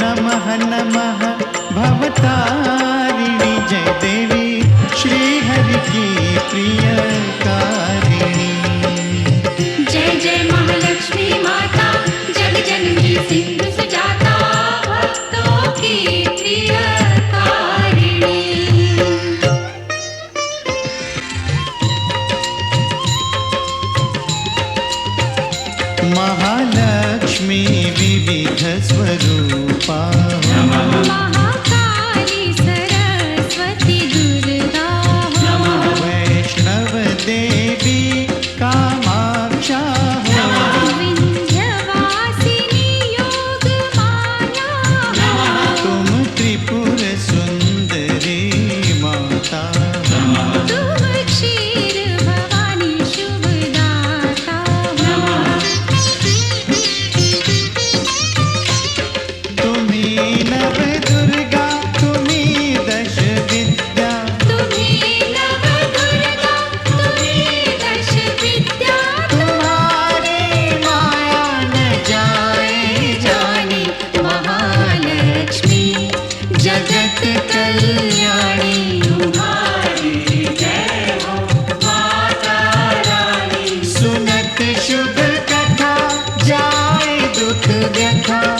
नमः नमः श्री हरि की মুখ দেখা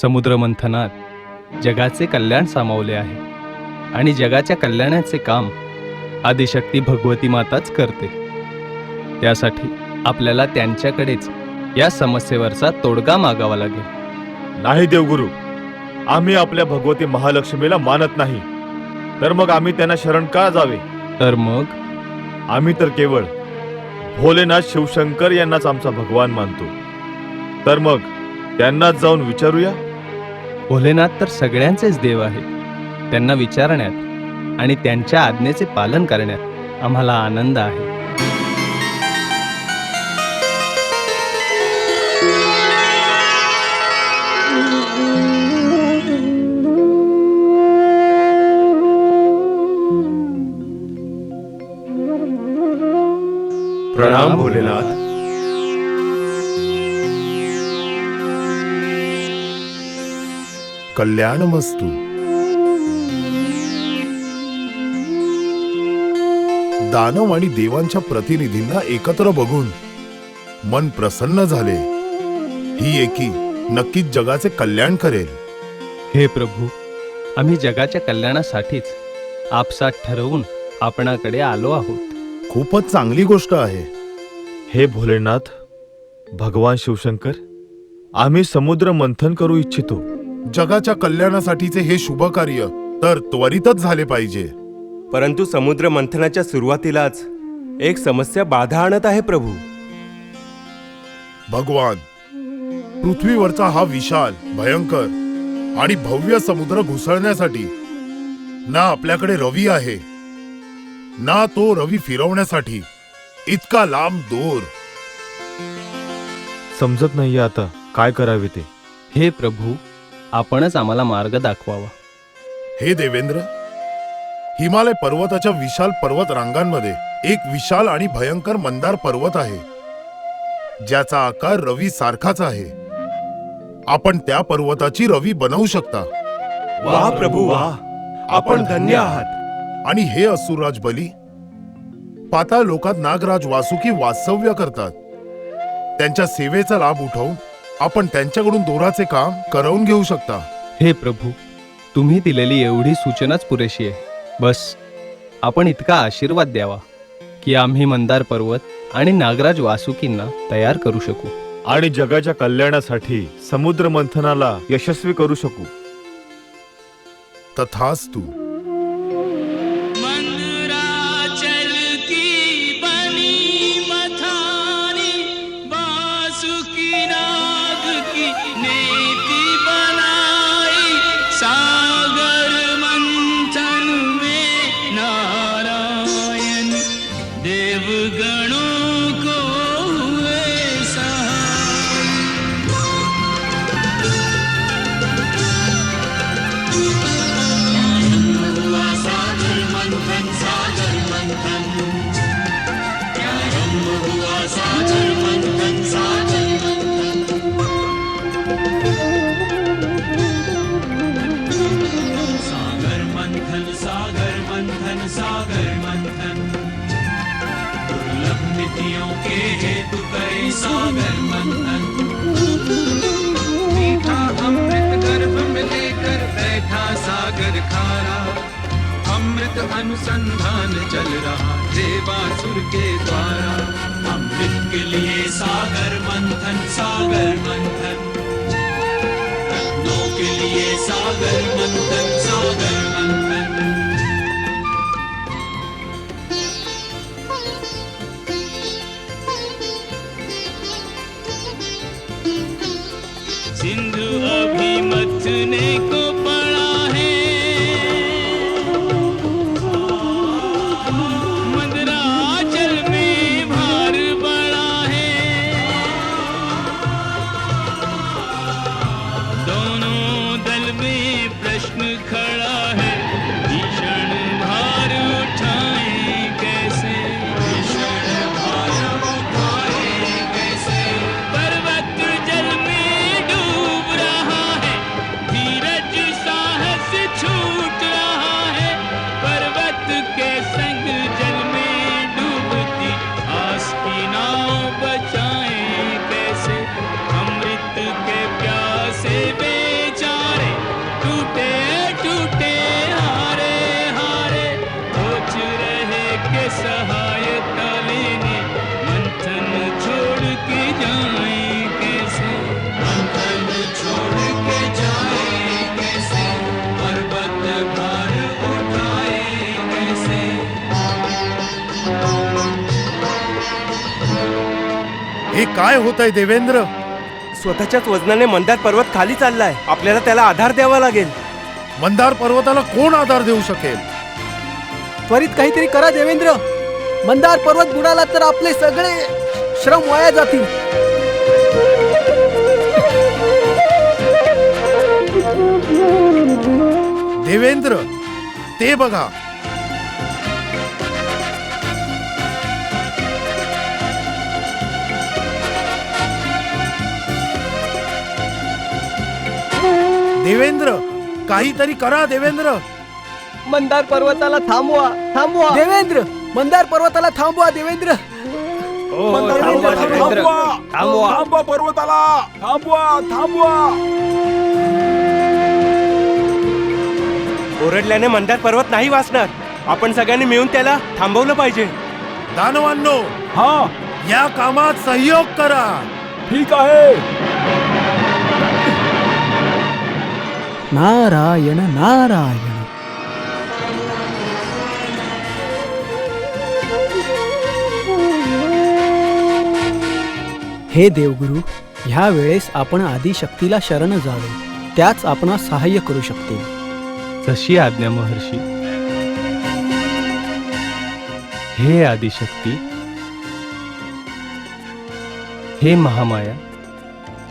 समुद्रमंथनात जगाचे कल्याण सामावले आहे. आणि जगाच्या कल्याणाचे काम आदिशक्ती भगवती माताच करते. त्यासाठी आपल्याला त्यांच्याकडेच या समस्येवरचा तोडगा मागावा लागेल. नाही देवगुरु आम्ही आपल्या भगवती महालक्ष्मीला मानत नाही. तर मग आम्ही त्यांना शरण का जावे? तर मग? आम्ही तर केवळ भोलेनाथ शिवशंकर यांनाच आमचा भगवान मानतो. तर मग त्यांनाच जाऊन विचारूया? भोलेनाथ तर सगळ्यांचेच देव आहेत. त्यांना विचारण्यात आणि त्यांच्या आज्ञेचे पालन करण्यात आम्हाला आनंद आहे. प्रणाम भोलेनाथ. कल्याणमस्तू। दानव आणि देवांच्या प्रतिनिधींना एकत्र बघून मन प्रसन्न झाले. ही एकी नक्कीच जगाचे कल्याण करेल. हे प्रभू आम्ही जगाच्या कल्याणासाठीच आपसात ठरवून आपणाकडे आलो आहोत. खूपच चांगली गोष्ट आहे. हे भोलेनाथ भगवान शिवशंकर आम्ही समुद्र मंथन करू इच्छितो. जगाच्या कल्याणासाठीचे हे शुभ कार्य तर त्वरितच झाले पाहिजे. परंतु समुद्र मंथनाच्या सुरुवातीलाच एक समस्या बाधा आणत आहे प्रभू. भगवान पृथ्वीवरचा हा विशाल भयंकर आणि भव्य समुद्र घुसळण्यासाठी ना आपल्याकडे रवी आहे ना तो रवी फिरवण्यासाठी इतका लांब दूर. समजत नाहीये आता काय करावे ते. हे प्रभू आपणच आम्हाला मार्ग दाखवावा. हे देवेंद्र हिमालय पर्वताच्या विशाल पर्वत रांगांमध्ये एक विशाल आणि भयंकर मंदार पर्वत आहे. ज्याचा आकार रवी सारखाच आहे. आपण त्या पर्वताची रवी बनवू शकता. वा प्रभू वा. आपण धन्य आहात. आणि हे असुरराज बली पाताळ लोकात नागराज वासुकी वास्तव्य करतात. त्यांच्या सेवेचा लाभ उठवून आपण त्यांच्याकडून दोराचे काम करवून घेऊ शकता. हे प्रभू तुम्ही दिलेली एवढी सूचनाच पुरेशी आहे. बस आपण इतका आशीर्वाद द्यावा की आम्ही मंदार पर्वत आणि नागराज वासुकींना तयार करू शकू. आणि जगाच्या कल्याणासाठी समुद्र मंथनाला यशस्वी करू शकू. तथास्तु मंदुराचल सागर मंथन। दुर्लभ निधियों के हेतु करे सागर मंथन। मीठा अमृत गर्भ में लेकर बैठा सागर खारा। अमृत अनुसंधान चल रहा देवासुर के द्वारा। अमृत के लिए सागर मंथन सागर मंथन। रत्नों के लिए सागर मंथन, सागर काय होत आहे देवेंद्र? स्वतःच्याच वजनाने मंदार पर्वत खाली चाललाय. आपल्याला त्याला आधार द्यावा लागेल. मंदार पर्वताला कोण आधार देऊ शकेल? त्वरित काहीतरी करा देवेंद्र. मंदार पर्वत बुडाला तर आपले सगळे श्रम वाया जातील. देवेंद्र ते बघा. देवेंद्र काहीतरी करा देवेंद्र. मंदार पर्वताला थांबवा थांबवा. देवेंद्र मंदार पर्वताला थांबवा देवेंद्र. मंदार पर्वताला थांबवा. ओरडल्याने मंदार पर्वत नाही वाचणार. आपण सगळ्यांनी मिळून त्याला थांबवलं पाहिजे. दानवांनो या कामात सहयोग करा. नारायण नारायण. हे देवगुरु ह्या वेळेस आपण आदिशक्तीला शरण जावे. त्याच आपण सहाय्य करू शकते. जशी आज्ञा महर्षी. हे आदिशक्ती. हे महामाया.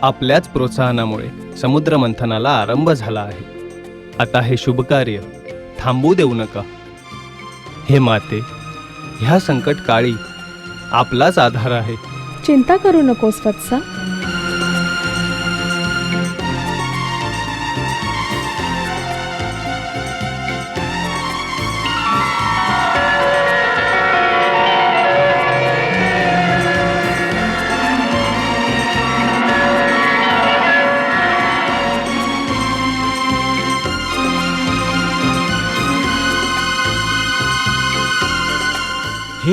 आपल्याच प्रोत्साहनामुळे समुद्र मंथनाला आरंभ झाला आहे. आता हे शुभ कार्य थांबू देऊ नका. हे माते ह्या संकट काळी आपलाच आधार आहे. चिंता करू नकोस वत्सा.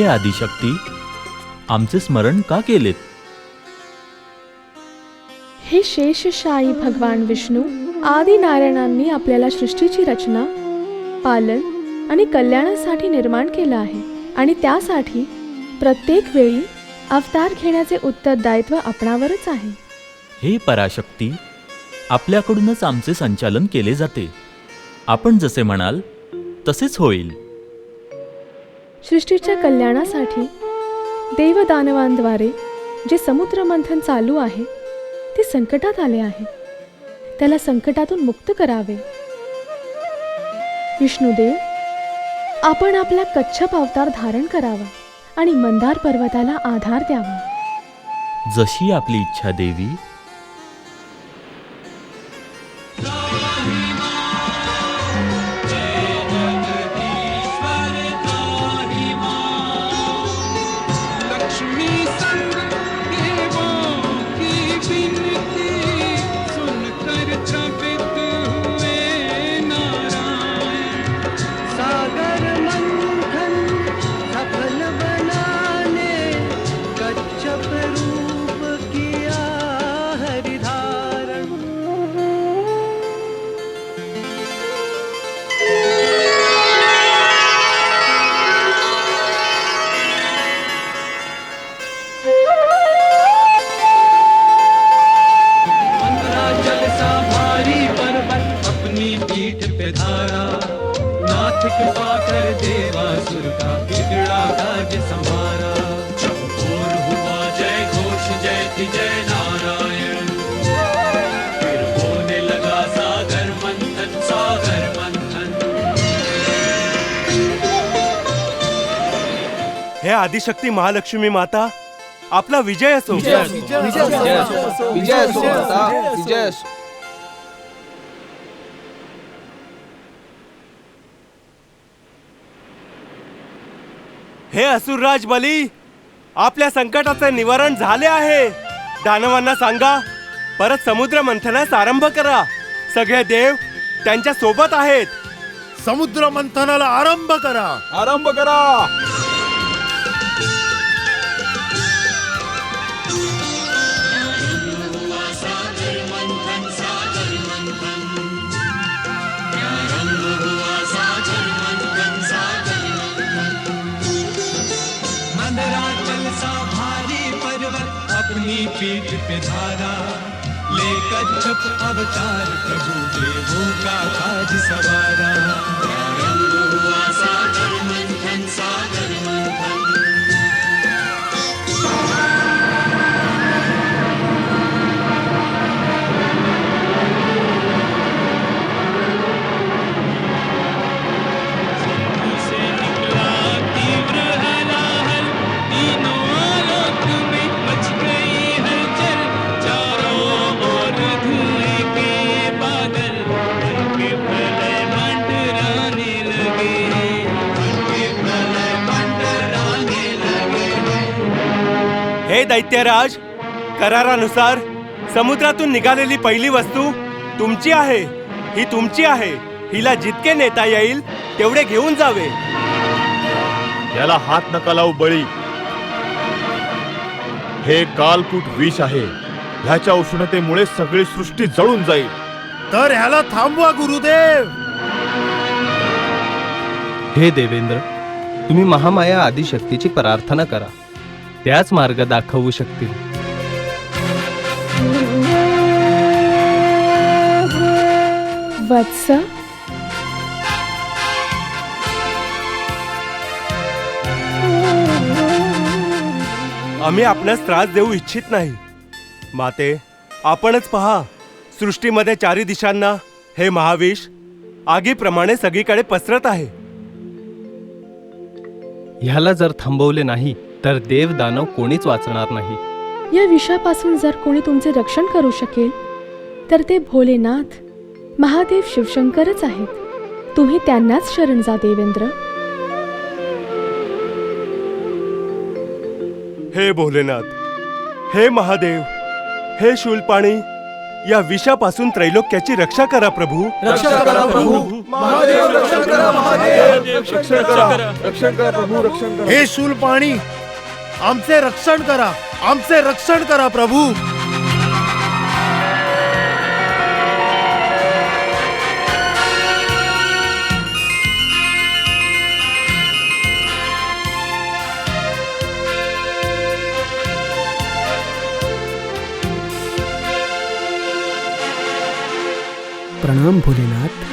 हे आदिशक्ती. आमचे स्मरण का केलेत? हे शेषशाही भगवान विष्णू आदी नारायणांनी आपल्याला सृष्टीची रचना पालन आणि कल्याणासाठी निर्माण केलं आहे आणि त्यासाठी प्रत्येक वेळी अवतार घेण्याचे उत्तरदायित्व आपणावरच आहे. हे पराशक्ती आपल्याकडूनच आमचे संचालन केले जाते. आपण जसे म्हणाल तसेच होईल. सृष्टीच्या कल्याणासाठी देवदानवांद्वारे जे समुद्र मंथन चालू आहे ते संकटात आले आहे. त्याला संकटातून मुक्त करावे. विष्णुदेव आपण आपला कच्छप अवतार धारण करावा आणि मंदार पर्वताला आधार द्यावा. जशी आपली इच्छा देवी हे आदिशक्ती महालक्ष्मी माता. आपला विजय असो. विजय असो. विजय असो. माता, विजय असो. हे असुरराज बली आपल्या संकटाचे निवारण झाले आहे. दानवांना सांगा परत समुद्र मंथनास आरंभ करा. सगळे देव त्यांच्यासोबत आहेत. समुद्र मंथनाला आरंभ करा. आरंभ करा. पीठ पे धारा ले कच्छप अवतार प्रभु देवों का काज सवारा। से दैत्यराज करारानुसार समुद्रातून निघालेली पहिली वस्तू तुमची आहे. ही तुमची आहे. हिला जितके नेता येईल तेवढे घेऊन जावे. याला हात नका लावू बळी. हे कालकूट विष आहे. ह्याच्या उष्णतेमुळे सगळी सृष्टी जळून जाईल. तर ह्याला थांबवा गुरुदेव! हे देवेंद्र तुम्ही महामाया आदिशक्तीची प्रार्थना करा. त्याच मार्ग दाखवू शकतील. वत्स. आम्ही आपणास त्रास देऊ इच्छित नाही. माते आपणच पहा सृष्टीमध्ये चारी दिशांना हे महाविष आगीप्रमाणे सगळीकडे पसरत आहे. ह्याला जर थांबवले नाही तर देव दानव कोणीच वाचणार नाही. या विषापासून जर कोणी तुमचे रक्षण करू शकेल तर ते भोलेनाथ महादेव शिवशंकरच आहेत. तुम्ही त्यांनाच शरण जा देवेंद्र. हे भोलेनाथ हे महादेव हे शूलपाणी या विषापासून त्रैलोक्याची रक्षा करा प्रभू. हे शूलपाणी आमचे रक्षण करा आमचे रक्षण करा प्रभू। प्रणाम भोलेनाथ।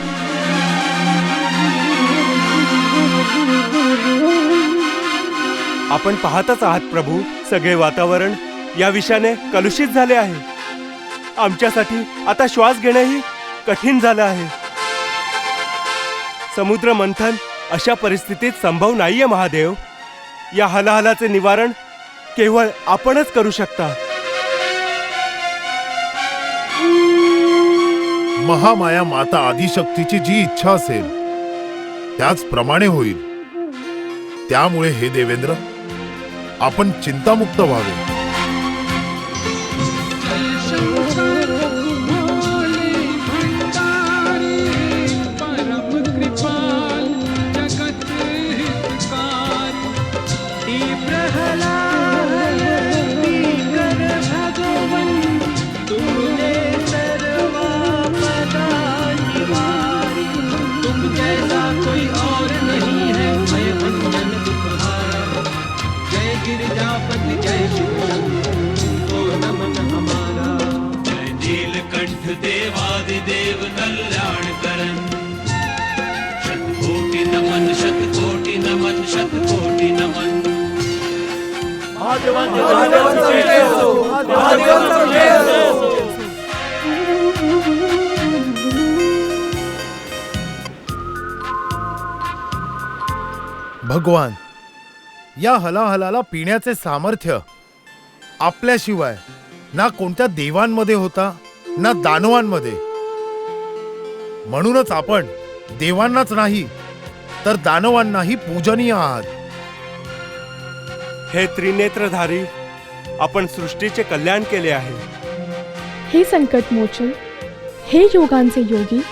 आपण पाहतच आहात प्रभू सगळे वातावरण. या विषाने कलुषित झाले आहे. आमच्यासाठी आता श्वास घेणंही कठीण झालं आहे. समुद्र मंथन अशा परिस्थितीत संभव नाहीये महादेव. या हलाहलाचे निवारण केवळ आपणच करू शकता. महामाया माता आदिशक्तीची जी इच्छा असेल त्याचप्रमाणे होईल. त्यामुळे हे देवेंद्र आपण चिंतामुक्त व्हावे. देवादिदेव कल्याण करन शतकोटि नमन शतकोटि नमन शतकोटि नमन. भगवान या हलाहलाला पिण्याचे सामर्थ्य आपल्याशिवाय ना कोणत्या देवांमध्ये होता ना दानवांमध्ये. म्हणूनच आपण देवांनाच नाही तर दानवांनाही पूजनीय आहात. हे त्रिनेत्रधारी आपण सृष्टीचे कल्याण केले आहे. हे संकट मोचन हे योगांचे योगी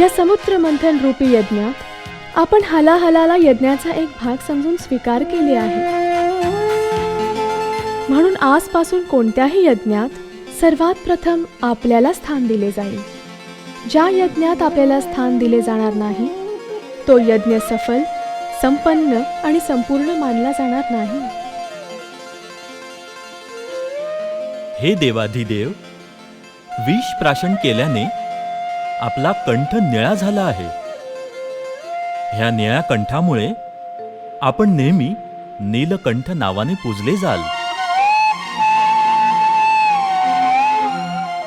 या समुद्र मंथन रूपी यज्ञात आपण हलाहलाला यज्ञाचा एक भाग समजून स्वीकार केले आहे. म्हणून आजपासून कोणत्याही यज्ञात सर्वात प्रथम आपल्याला स्थान दिले जाईल. ज्या यज्ञात आपल्याला स्थान दिले जाणार नाही तो यज्ञ सफल संपन्न आणि संपूर्ण मानला जाणार नाही. हे देवाधिदेव विष प्राशन केल्याने आपला कंठ निळा झाला आहे. ह्या निळ्या कंठामुळे आपण नेहमी नीलकंठ नावाने पूजले जाल.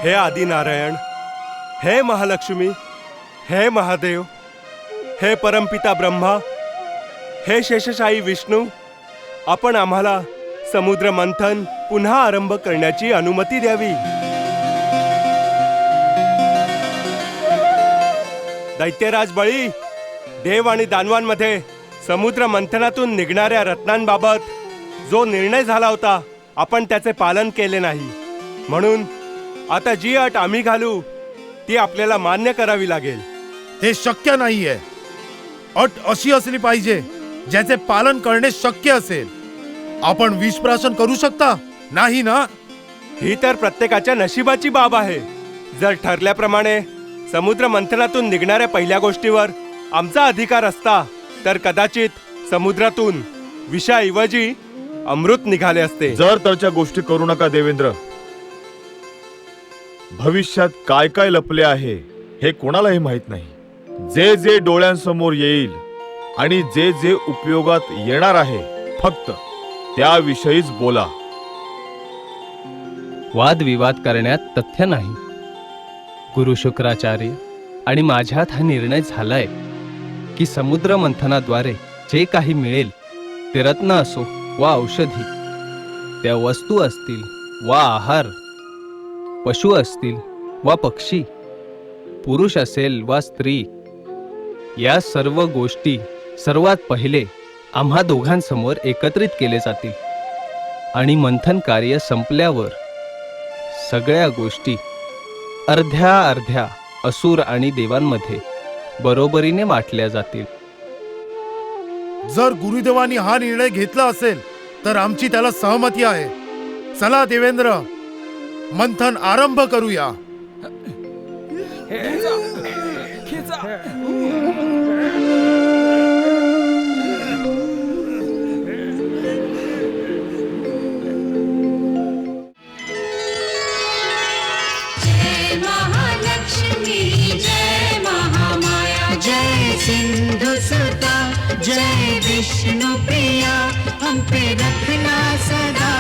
हे आदिनारायण हे महालक्ष्मी हे महादेव हे परमपिता ब्रह्मा हे शेषशाही विष्णू आपण आम्हाला समुद्र मंथन पुन्हा आरंभ करण्याची अनुमती द्यावी. दैत्यराज बळी देव आणि दानवांमध्ये समुद्र मंथनातून निघणाऱ्या रत्नांबाबत जो निर्णय झाला होता आपण त्याचे पालन केले नाही. म्हणून आता जी अट आम्ही घालू ती आपल्याला मान्य करावी लागेल. हे शक्य नाहीये. अट अशी असली पाहिजे ज्याचे पालन करणे शक्य असेल. आपण विषप्राशन करू शकता? नाही ना? ही तर प्रत्येकाच्या नशिबाची बाब आहे. जर ठरल्याप्रमाणे समुद्र मंथनातून निघणाऱ्या पहिल्या गोष्टीवर आमचा अधिकार असता तर कदाचित समुद्रातून विषाऐवजी अमृत निघाले असते. जर तरच्या गोष्टी करू नका देवेंद्र. भविष्यात काय काय लपले आहे हे कोणालाही माहीत नाही. जे जे डोळ्यांसमोर येईल आणि जे जे उपयोगात येणार आहे फक्त त्याविषयीच बोला. वादविवाद करण्यात तथ्य नाही. गुरु शुक्राचार्य आणि माझ्यात हा निर्णय झालाय की समुद्र मंथनाद्वारे जे काही मिळेल ते रत्न असो वा औषधी त्या वस्तू असतील वा आहार पशु असतील वा पक्षी पुरुष असेल वा स्त्री या सर्व गोष्टी सर्वात पहिले आम्हा दोघांसमोर एकत्रित केले जातील आणि मंथन कार्य संपल्यावर सगळ्या गोष्टी अर्ध्या अर्ध्या असुर आणि देवांमध्ये बरोबरीने वाटल्या जातील. जर गुरुदेवानी हा निर्णय घेतला असेल तर आमची त्याला सहमती आहे. चला देवेंद्र मंथन आरंभ करूया। जय महालक्ष्मी जय महामाया जय सिंधु सुता जय विष्णु प्रिया। हम पे रखना सदा